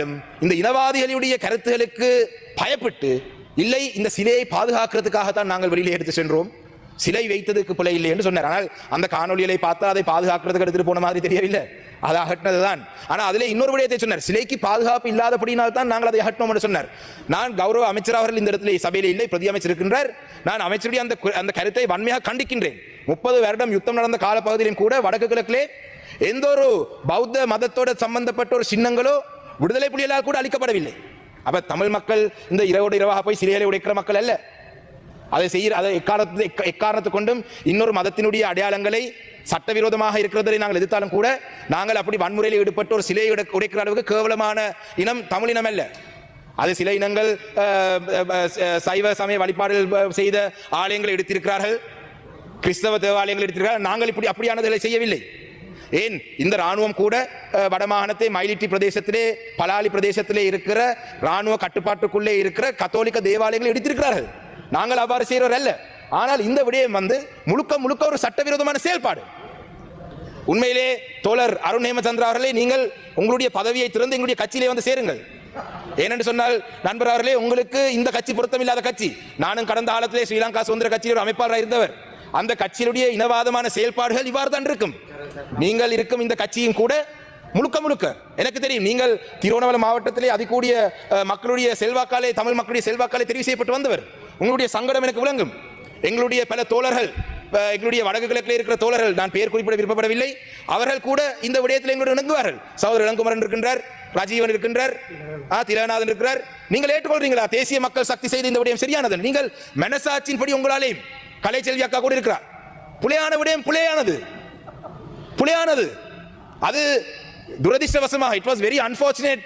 இந்த இனவாதிகளுடைய கருத்துகளுக்கு பயப்பட்டு இல்லை இந்த சிலையை பாதுகாக்கிறதுக்காகத்தான் நாங்கள் வெளியிலே எடுத்து சென்றோம். சிலை வைத்ததுக்கு பிழை இல்லை என்று சொன்னார். ஆனால் அந்த காணொலிகளை பார்த்தா அதை பாதுகாக்கிறதுக்கு எடுத்துட்டு போன மாதிரி தெரியவில்லை. அதை அகற்றினதுதான். ஆனால் அதில் இன்னொரு விடயத்தை சொன்னார். சிலைக்கு பாதுகாப்பு இல்லாதபடினால் தான் நாங்கள் அதை அகற்றினோம் என்று சொன்னார். நான் கௌரவ அமைச்சர் அவர்கள் இந்த இடத்துல சபையில் இல்லை பிரதி அமைச்சர் இருக்கின்றார் நான் அமைச்சருடைய அந்த அந்த கருத்தை வன்மையாக கண்டிக்கின்றேன். முப்பது வருடம் யுத்தம் நடந்த காலப்பகுதியிலும் கூட வடக்கு கிழக்கிலே எந்த ஒரு பௌத்த மதத்தோட சம்பந்தப்பட்ட ஒரு சின்னங்களோ விடுதலை புலிகளால் கூட அளிக்கப்படவில்லை அப்ப தமிழ் மக்கள் இந்த இரவோடு இரவாக போய் சிலைகளை உடைக்கிற மக்கள் அல்ல. அதை செய்கிற அதை எக்காரணத்து எக்காரணத்து கொண்டும் இன்னொரு மதத்தினுடைய அடையாளங்களை சட்டவிரோதமாக இருக்கிறதை நாங்கள் எதிர்த்தாலும் கூட நாங்கள் அப்படி வன்முறையில் ஈடுபட்டு ஒரு சிலையை உடைக்கிற அளவுக்கு கேவலமான இனம் தமிழ் இனம் அல்ல. அது சில இனங்கள் சைவ சமய வழிபாடுகள் செய்த ஆலயங்களை எடுத்திருக்கிறார்கள். கிறிஸ்தவ தேவாலயங்கள் எடுத்திருக்கிறார்கள். நாங்கள் இப்படி அப்படியானதை செய்யவில்லை. ஏன்? இந்த ராணுவம் கூட வடமாகாணத்தை மயிலிட்டி பிரதேசத்திலே பலாலி பிரதேசத்திலே இருக்கிற ராணுவ கட்டுப்பாட்டுக்குள்ளே இருக்கிற கத்தோலிக்க தேவாலயங்களை எடுத்திருக்கிறார்கள் நாங்கள் அவ்வாறு செய்கிறவர் அல்ல. ஆனால் இந்த விடயம் வந்து முழுக்க முழுக்க ஒரு சட்டவிரோதமான செயல்பாடு. உண்மையிலே தோழர் அருண் ஹேமச்சந்திரா அவர்களே நீங்கள் உங்களுடைய பதவியை திறந்து எங்களுடைய கட்சியிலே வந்து சேருங்கள். ஏனென்று சொன்னால் நண்பர் அவர்களே உங்களுக்கு இந்த கட்சி பொருத்தமில்லாத கட்சி. நானும் கடந்த காலத்திலே ஸ்ரீலங்கா சுதந்திர கட்சியில் ஒரு அமைப்பாளராக இருந்தவர். அந்த கட்சியினுடைய இனவாதமான செயல்பாடுகள் இவ்வாறு தான் இருக்கும். நீங்கள் இருக்கும் இந்த கட்சியும் கூட முழுக்க முழுக்க எனக்கு தெரியும் நீங்கள் திருவண்ணாமலை மாவட்டத்திலே அதிகூடிய மக்களுடைய செல்வாக்காலே தமிழ் மக்களுடைய செல்வாக்காலே தெரிவு செய்யப்பட்டு வந்தவர். உங்களுடைய சங்கடம் எனக்கு விளங்கும். எங்களுடைய பல தோழர்கள் எங்களுடைய வடக்கு கிழக்கில் இருக்கிற தோழர்கள் நான் பெயர் குறிப்பிட விருப்பப்படவில்லை. அவர்கள் கூட இந்த விடயத்தில் எங்களுடன் இணங்குவார்கள். சகோதரர் இளங்குமரன் இருக்கின்றார் ராஜீவன் இருக்கின்றார் ஆ திலகநாதன் இருக்கிறார். நீங்கள் ஏற்றுக்கொள்றீங்களா தேசிய மக்கள் சக்தி செய்து இந்த விடயம் சரியானது. நீங்கள் மனசாட்சியின்படி உங்களாலே கலைச்செல்வி அக்கா கூட இருக்கிறார் புலையான விடயம் புலையானது. புலையானது. அது துரதிர்ஷ்டவசமாக. It was very unfortunate